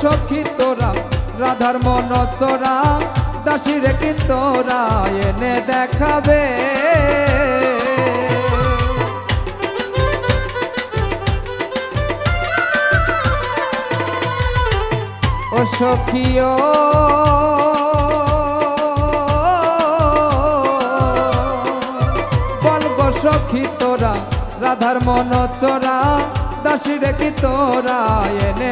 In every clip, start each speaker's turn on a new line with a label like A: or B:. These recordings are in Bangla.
A: সখী তোরা রাধার মন চোরা দাসী রে কি তোরা এনে দেখাবে। ও সখিও, বল গো সখী তোরা রাধার মন চোরা দাসী রে কি তোরা এনে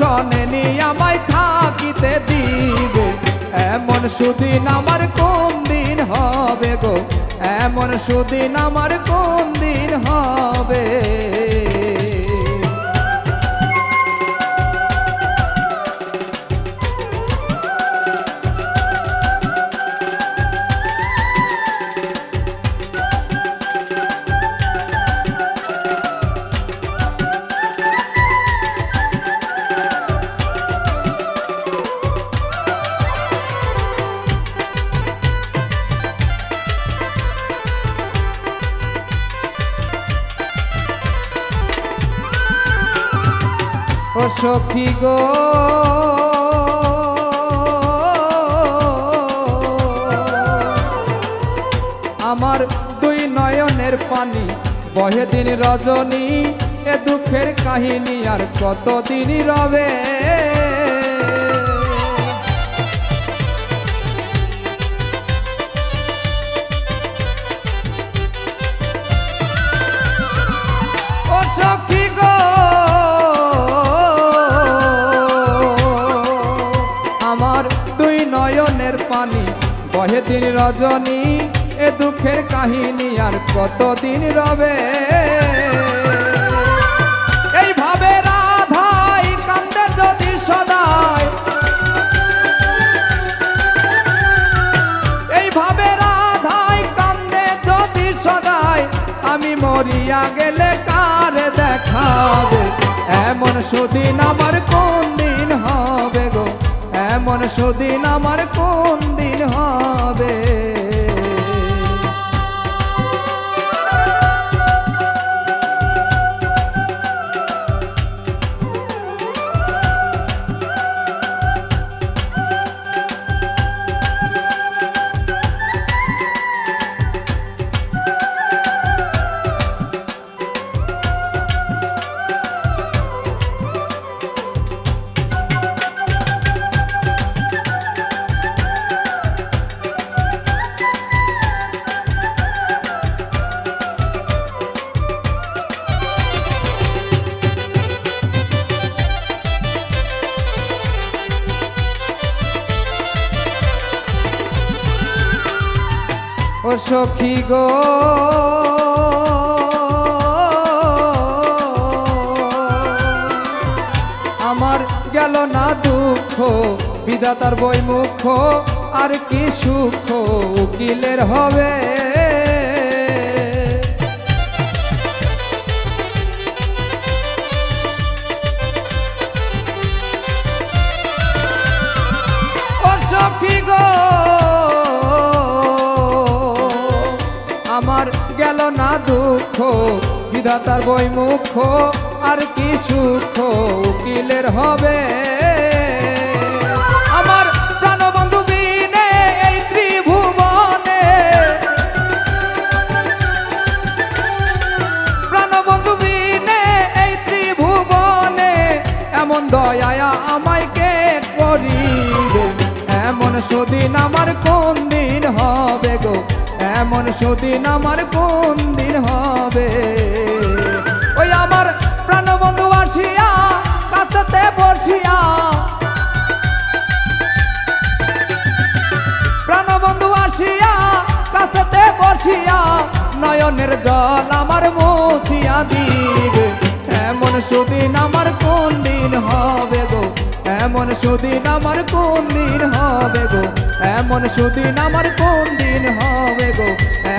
A: নিয়ে আমায় থাকিতে দিবে। এমন সুদিন আমার কোন দিন হবে গো? এমন সুদিন আমার কোন দিন হবে? ও সখী গো। আমার দুই নয়নের পানি, বহে দিন রজনী, এ দুঃখের কাহিনী আর কতদিন রবে? পানি, বহে দিন রজনী, এ দুঃখের কাহিনী আর কতদিন রবে? এইভাবে রাধাই সদায় এইভাবে রাধাই কান্দে সদাই, আমি মরিয়া গেলে কার দেখাবে? এমন সুদিন আমার কোন এমন সুদিন আমার কোন দিন হবে? ও সখী গো। আমার গেল না দুঃখ, বিধাতার বই মুখ আর কি সুখ, উকিলের হবে। দুঃখ বিধাতার বই মুখ্য, আর কি সুখ, উকিলের হবে। আমার ত্রিভুবনে ত্রিভুবনে, এমন এমন সুদিন আমার কোন দিন হবে গো? এমন সুদিন আমার কোন দিন হবে? ওই আমার প্রাণবন্ধু আসিয়া কাছতে বসিয়া প্রাণবন্ধু আসিয়া কাছতে বসিয়া নয়নের জল আমার মুছিয়া দিবে। এমন সুদিন আমার কোন দিন হবে গো? এমন সুদিন আমার কোন দিন হবে গো? এমন সুদিন আমার কোন দিন হবে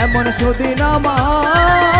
A: এমন সুদিন আমার।